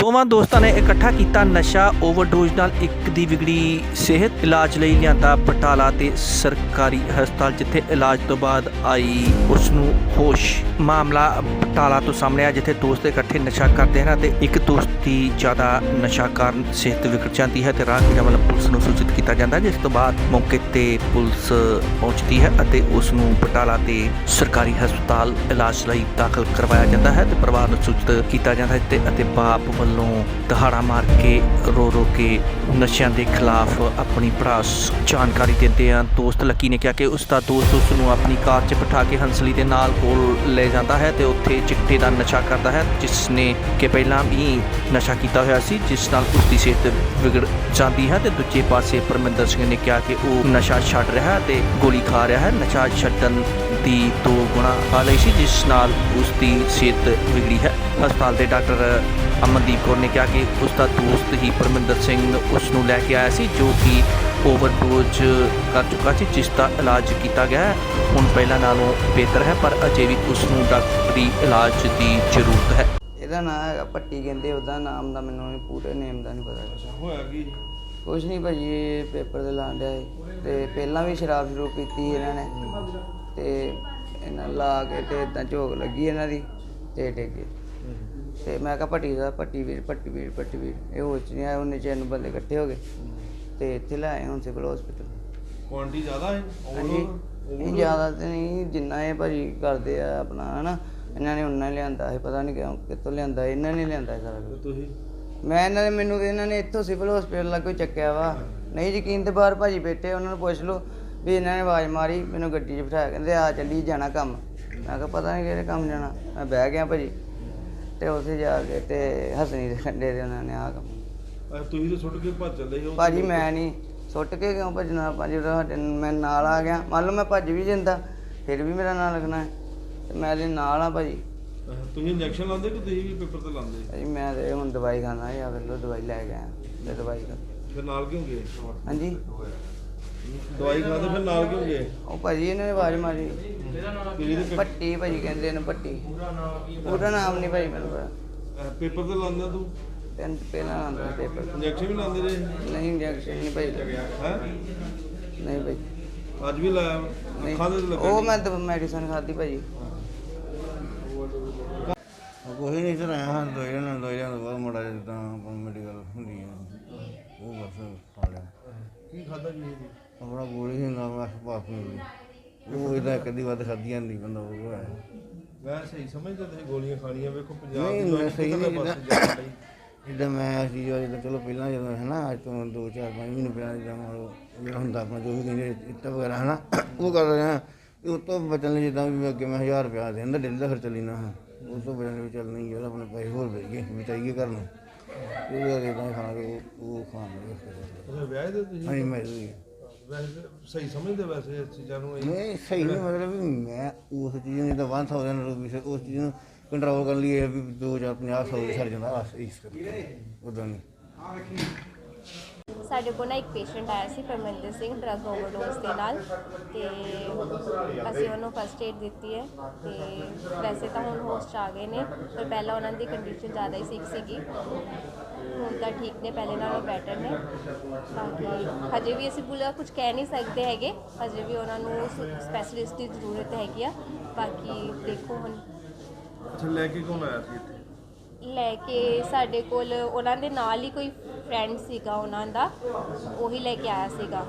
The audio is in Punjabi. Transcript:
ਦੋਵਾਂ ਦੋਸਤਾਂ ਨੇ ਇਕੱਠਾ ਕੀਤਾ ਨਸ਼ਾ ਓਵਰਡੋਜ਼ ਨਾਲ ਇੱਕ ਦੀ ਵਿਗੜੀ ਸਿਹਤ ਇਲਾਜ ਲਈ ਲਿਆਂਦਾ ਬਟਾਲਾ ਤੇ ਸਰਕਾਰੀ ਹਸਪਤਾਲ, ਜਿੱਥੇ ਇਲਾਜ ਤੋਂ ਬਾਅਦ ਆਈ ਉਸ ਨੂੰ ਹੋਸ਼। ਮਾਮਲਾ ਬਟਾਲਾ ਤੋਂ ਸਾਹਮਣੇ ਆ ਜਿੱਥੇ ਦੋਸਤ ਇਕੱਠੇ ਨਸ਼ਾ ਕਰਦੇ ਹਨ ਤੇ ਇੱਕ ਦੋਸਤ ਦੀ ਜ਼ਿਆਦਾ ਨਸ਼ਾ ਕਾਰਨ ਸਿਹਤ ਵਿਗੜ ਜਾਂਦੀ ਹੈ ਤੇ ਰਾਹਗੀਰਾਂ ਵੱਲੋਂ ਪੁਲਿਸ ਨੂੰ ਸੂਚਿਤ ਕੀਤਾ ਜਾਂਦਾ ਹੈ, ਜਿਸ ਤੋਂ ਬਾਅਦ ਮੌਕੇ ਤੇ ਪੁਲਿਸ ਪਹੁੰਚਦੀ ਹੈ ਅਤੇ ਉਸ ਨੂੰ ਬਟਾਲਾ ਤੇ ਸਰਕਾਰੀ ਹਸਪਤਾਲ ਇਲਾਜ ਲਈ ਦਾਖਲ ਕਰਵਾਇਆ ਜਾਂਦਾ ਹੈ ਤੇ ਪਰਿਵਾਰ ਨੂੰ ਸੂਚਿਤ ਕੀਤਾ ਜਾਂਦਾ ਹੈ ਤੇ ਅਤੇ ਬਾਪ ਵੱਲੋਂ ਦਹਾੜਾ ਮਾਰ ਕੇ, ਰੋ ਰੋ ਕੇ ਨਸ਼ਿਆਂ ਦੇ ਖਿਲਾਫ ਆਪਣੀ ਭਰਾ ਜਾਣਕਾਰੀ ਦਿੰਦੇ ਹਨ ਦੋਸਤ ਲੱਕੀ ਨੇ ਕਿਹਾ ਕਿ ਉਸ ਦਾ ਦੋਸਤ ਉਸ ਨੂੰ ਆਪਣੀ ਕਾਰ 'ਚ ਬਿਠਾ ਕੇ ਹੰਸਲੀ ਦੇ ਨਾਲ ਕੋਲ ਲੈ ਜਾਂਦਾ ਹੈ ਤੇ ਉੱਥੇ ਚਿੱਟੇ ਦਾ ਨਸ਼ਾ ਕਰਦਾ ਹੈ ਜਿਸ ਨੇ ਕਿ ਪਹਿਲਾਂ ਵੀ ਨਸ਼ਾ ਕੀਤਾ ਹੋਇਆ ਸੀ, ਜਿਸ ਨਾਲ ਉਸ ਦੀ ਸਿਹਤ ਵਿਗੜ ਜਾਂਦੀ ਹੈ ਤੇ ਦੂਜੇ ਪਾਸੇ ਪਰਮਿੰਦਰ ਸਿੰਘ ਨੇ ਕਿਹਾ ਕਿ ਉਹ ਨਸ਼ਾ ਛੱਡ ਰਿਹਾ ਹੈ ਤੇ ਗੋਲੀ ਖਾ ਰਿਹਾ ਹੈ। ਨਸ਼ਾ ਛੱਡਣ ਦੀ ਦੋ ਗੁਣਾ ਆ ਲਈ ਸੀ, ਜਿਸ ਨਾਲ ਉਸ ਦੀ ਸਿਹਤ ਵਿਗੜੀ ਹੈ। ਹਸਪਤਾਲ ਦੇ ਡਾਕਟਰ ਅਮਨਦੀਪ ਕੌਰ ਨੇ ਕਿਹਾ ਕਿ ਉਸ ਦਾ ਦੋਸਤ ਹੀ ਪਰਮਿੰਦਰ ਸਿੰਘ ਉਸ ਨੂੰ ਲੈ ਕੇ ਆਇਆ ਸੀ ਜੋ ਕਿ ਓਵਰਡੋਜ਼ ਕਰ ਚੁੱਕਾ ਸੀ ਜਿਸ ਦਾ ਇਲਾਜ ਕੀਤਾ ਗਿਆ ਹੈ। ਹੁਣ ਪਹਿਲਾਂ ਨਾਲੋਂ ਬਿਹਤਰ ਹੈ ਪਰ ਅਜੇ ਵੀ ਉਸ ਨੂੰ ਡਾਕਟਰੀ ਇਲਾਜ ਦੀ ਜ਼ਰੂਰਤ ਹੈ। ਇਹਦਾ ਨਾਮ ਹੈਗਾ ਪੱਟੀ ਕਹਿੰਦੇ ਉਹਦਾ ਨਾਮ ਦਾ ਮੈਨੂੰ ਨਹੀਂ ਪੂਰੇ ਨੇਮ ਦਾ ਨਹੀਂ ਪਤਾ ਹੋਇਆ ਕੀ ਕੁਛ ਨਹੀਂ ਭਾਜੀ ਇਹ ਪੇਪਰ ਤੇ ਲਾਣ ਡਿਆ ਸੀ। ਤੇ ਪਹਿਲਾਂ ਵੀ ਸ਼ਰਾਬ ਸ਼ਰੂਬ ਪੀਤੀ ਸੀ ਇਹਨਾਂ ਨੇ। ਤੇ ਇਹਨਾਂ ਲਾ ਕੇ ਤੇ ਇਦਾਂ ਝੋਕ ਲੱਗੀ ਇਹਨਾਂ ਦੀ ਤੇ ਡਿੱਗੇ ਤੇ ਮੈਂ ਕਿਹਾ ਪੱਟੀ ਦਾ ਪੱਟੀ ਵੀਰ ਪੱਟੀ ਵੀਰ ਪੱਟੀ ਵੀਰ। ਇਹ ਹੋ ਚ ਨਹੀਂ ਆਇਆ ਉਹਨੇ ਚੈਨ ਬੰਦੇ ਇਕੱਠੇ ਹੋ ਗਏ। ਤੇ ਇੱਥੇ ਲੈ ਆਏ ਹੁਣ ਸਿਵਲ ਹਸਪੀਟਲ ਕੁਆਂਟੀ ਜ਼ਿਆਦਾ ਹੈ? ਹਾਂਜੀ। ਨਹੀਂ ਜ਼ਿਆਦਾ ਤੇ ਨਹੀਂ ਜਿੰਨਾ ਇਹ ਭਾਜੀ ਕਰਦੇ ਆ ਆਪਣਾ ਹਨਾ। ਇਹਨਾਂ ਨੇ ਉਹਨਾਂ ਲਿਆਂਦਾ ਹੈ ਪਤਾ ਨਹੀਂ ਕਿਉਂ ਕਿੱਥੋਂ ਲਿਆਂਦਾ ਇਹਨਾਂ ਨੇ ਲਿਆਂਦਾ ਇਹ ਸਾਰਾ ਕੁਝ ਤੁਸੀਂ? ਮੈਂ ਇਹਨਾਂ ਦੇ ਮੈਨੂੰ ਇਹਨਾਂ ਨੇ ਇੱਥੋਂ ਸਿਵਲ ਹਸਪੀਟਲ ਲੱਗੋ ਚੱਕਿਆ ਵਾ। ਨਹੀਂ ਯਕੀਨ ਤੇ ਬਾਹਰ ਭਾਜੀ ਬੈਠੇ ਉਹਨਾਂ ਨੂੰ ਪੁੱਛ ਲਓ ਵੀ ਇਹਨਾਂ ਨੇ ਆਵਾਜ਼ ਮਾਰੀ ਮੈਨੂੰ ਗੱਡੀ 'ਚ ਬਿਠਾਇਆ। ਕਹਿੰਦੇ ਆ ਚੱਲੀ ਜਾਣਾ ਕੰਮ। ਮੈਂ ਕਿਹਾ ਪਤਾ ਨਹੀਂ ਕਿਹੜੇ ਕੰਮ ਜਾਣਾ। ਮੈਂ ਬਹਿ ਗਿਆ ਭਾਜੀ। ਤੇ ਉੱਥੇ ਜਾ ਕੇ ਤੇ ਹਸਨੀ ਦੇ ਕੰਡੇ ਦੇ ਉਹਨਾਂ ਨੇ ਆ ਕੰਮ। ਅਹ ਤੁਸੀਂ ਤਾਂ ਸੁੱਟ ਕੇ ਭੱਜ ਚੱਲੇ ਹੋ ਭਾਜੀ ਮੈਂ ਨਹੀਂ ਸੁੱਟ ਕੇ ਕਿਉਂ ਭੱਜਣਾ? ਭਾਜੀ ਸਾਡੇ ਮੈਂ ਨਾਲ ਆ ਗਿਆ। ਮੰਨ ਲਓ ਮੈਂ ਭੱਜ ਵੀ ਜਾਂਦਾ ਫਿਰ ਵੀ ਮੇਰਾ ਨਾਂ ਲੱਗਣਾ। ਹੈ। ਤੇ ਮੈਂ ਇਹਦੇ ਨਾਲ ਆ ਭਾਜੀ। ਅਹ ਤੁਸੀਂ ਇੰਜੈਕਸ਼ਨ ਲਾਉਂਦੇ ਕਿ ਤੁਸੀਂ ਵੀ ਪੇਪਰ ਤੇ ਲਾਉਂਦੇ? ਭਾਜੀ ਮੈਂ ਤੇ ਹੁਣ ਦਵਾਈ ਖਾਣਾ ਜਾਂ ਫਿਰ ਦਵਾਈ ਲੈ ਗਿਆ ਤੇ ਦਵਾਈ ਖਾ ਫਿਰ ਨਾਲ ਕਿਉਂ ਗਏ? ਹਾਂਜੀ। ਦਵਾਈ ਖਾਦੇ ਫਿਰ ਨਾਲ ਕਿਉਂ ਗਏ? ਉਹ ਭਾਜੀ ਇਹਨਾਂ ਨੇ ਆਵਾਜ਼ ਮਾਰੀ। ਤੇ ਪੱਟੀ ਭਾਜੀ ਕਹਿੰਦੇ ਨੇ ਪੱਟੀ ਉਹਦਾ ਨਾਮ ਨਹੀਂ ਭਾਜੀ ਮੈਨੂੰ ਪਤਾ। ਅਹ ਪੇਪਰ ਤੇ ਲਾਉਂਦਾ ਤੂੰ? ਤਿੰਨ ਪਹਿਲਾਂ ਆਉਂਦਾ ਪੇਪਰ। ਇੰਜੈਕਸ਼ਨ ਵੀ ਲਾਉਂਦੇ ਰਹੇ? ਨਹੀਂ ਇੰਜੈਕਸ਼ਨ ਨਹੀਂ ਭਾਜੀ। ਹੈ? ਨਹੀਂ ਭਾਜੀ। ਅੱਜ ਵੀ ਲਾਇਆ? ਨਹੀਂ। ਅੱਖਾਂ ਦੇ ਲੱਗਾ ਉਹ ਮੈਂ ਤਾਂ ਮੈਡੀਸਨ ਖਾਧੀ ਭਾਜੀ। ਕੋਈ ਨਹੀਂ ਸਰ ਆਇਆ ਹਾਂ ਦੋ ਜਣਾ ਦੋ ਜਣਾ ਬਹੁਤ ਮੜਾ ਜਿੱਦਾਂ ਆਪਾਂ ਮੈਡੀਕਲ ਹੁੰਦੀ ਹੈ ਉਹ ਬਸ ਖਾ ਲਿਆ। ਕੀ ਖਾਦਾ ਜੀ ਇਹ? ਆਪਣਾ ਗੋਲੀ ਹੀ ਨਾ ਬਸ ਪਾਸ ਮਿਲੀ ਉਹ ਇਹਦਾ ਕਦੀ ਵੱਧ ਖਾਧੀਆਂ ਨਹੀਂ ਬੰਦਾ ਉਹ ਹੈ। ਮੈਂ ਸਹੀ ਸਮਝਦਾ ਤੁਸੀਂ ਗੋਲੀਆਂ ਖਾਣੀਆਂ ਵੇਖੋ ਪੰਜਾਬ ਨਹੀਂ, ਦੀ ਮੈਂ ਸਹੀ ਨਹੀਂ ਜਿੱਦਾਂ ਮੈਂ ਅਸੀਂ ਜਦੋਂ ਚਲੋ ਪਹਿਲਾਂ ਜਦੋਂ ਹੈ ਨਾ ਅੱਜ ਤੋਂ ਦੋ ਚਾਰ ਪੰਜ ਮਹੀਨੇ ਪਹਿਲਾਂ ਜਿੱਦਾਂ ਮੰਨ ਲਓ ਜਿਹੜਾ ਹੁੰਦਾ ਆਪਣਾ ਜੋ ਵੀ ਕਹਿੰਦੇ ਇੱਟਾ ਵਗੈਰਾ ਹੈ ਨਾ ਉਹ ਕਰ ਰਿਹਾ। ਉਸ ਤੋਂ ਬਚਣ ਲਈ ਜਿੱਦਾਂ ਵੀ ਅੱਗੇ ਮੈਂ 1000 ਰੁਪਇਆ ਦੇ ਦਿੰਦਾ ਡੇਲੀ ਦਾ ਖਰਚਾ ਲੈਣਾ ਹਾਂ। ਉਸ ਤੋਂ ਬਚਣ ਲਈ ਚੱਲ ਨਹੀਂ ਯਾਰ ਆਪਣੇ ਪੈਸੇ ਹੋਰ ਵੇਚ ਗਏ ਬਚਾਈਏ ਘਰ ਨੂੰ। ਇਹ ਜਿਹੜਾ ਇਦਾਂ ਖਾਣਾ ਤੇ ਉਹ ਉਹ ਖਾਣ ਵਿਆਹ ਦੇ ਤੁਸੀਂ ਹਾਂਜੀ ਮੈਂ ਵੈਸੇ ਸਹੀ ਸਮਝਦੇ ਵੈਸੇ ਇਸ ਚੀਜ਼ਾਂ ਨੂੰ ਇਹ? ਨਹੀਂ ਸਹੀ ਨਹੀਂ ਮਤਲਬ ਵੀ ਮੈਂ ਉਸ ਚੀਜ਼ ਨੂੰ ਜਿੱਦਾਂ 1000 ਰੁਪਏ ਉਸ ਚੀਜ਼ ਨੂੰ ਕੰਟਰੋਲ ਕਰਨ ਲਈ ਇਹ ਵੀ 2000 50 100 ਸਰ ਜਾਂਦਾ ਬਸ ਇਸ ਕਰਕੇ। ਉਦਾਂ ਨਹੀਂ। ਸਾਡੇ ਕੋਲ ਨਾ ਇੱਕ ਪੇਸ਼ੈਂਟ ਆਇਆ ਸੀ ਪਰਮਿੰਦਰ ਸਿੰਘ ਡਰਗ ਓਵਰਡੋਜ਼ ਦੇ ਨਾਲ ਤੇ ਅਸੀਂ ਉਹਨੂੰ ਫਸਟ ਏਡ ਦਿੱਤੀ ਹੈ ਤੇ ਵੈਸੇ ਤਾਂ ਹੁਣ ਹੋਸਟ 'ਚ ਆ ਗਏ ਨੇ, ਪਰ ਪਹਿਲਾਂ ਉਹਨਾਂ ਦੀ ਕੰਡੀਸ਼ਨ ਜ਼ਿਆਦਾ ਹੀ ਸਿਕ ਸੀਗੀ। ਹੁਣ ਤਾਂ ਠੀਕ ਨੇ, ਪਹਿਲੇ ਨਾਲੋਂ ਬੈਟਰ ਨੇ। ਬਾਕੀ ਹਜੇ ਵੀ ਅਸੀਂ ਪੂਰਾ ਕੁਝ ਕਹਿ ਨਹੀਂ ਸਕਦੇ ਹੈਗੇ, ਹਜੇ ਵੀ ਉਹਨਾਂ ਨੂੰ ਸਪੈਸ਼ਲਿਸਟ ਦੀ ਜ਼ਰੂਰਤ ਹੈਗੀ ਆ। ਬਾਕੀ ਦੇਖੋ ਹੁਣ। ਅੱਛਾ, ਲੈ ਕੇ ਕੌਣ ਆਇਆ ਸੀ ਇੱਥੇ? ਲੈ ਕੇ ਸਾਡੇ ਕੋਲ ਉਹਨਾਂ ਦੇ ਨਾਲ ਹੀ ਕੋਈ ਫਰੈਂਡ ਸੀਗਾ ਉਹਨਾਂ ਦਾ, ਉਹੀ ਲੈ ਕੇ ਆਇਆ ਸੀਗਾ।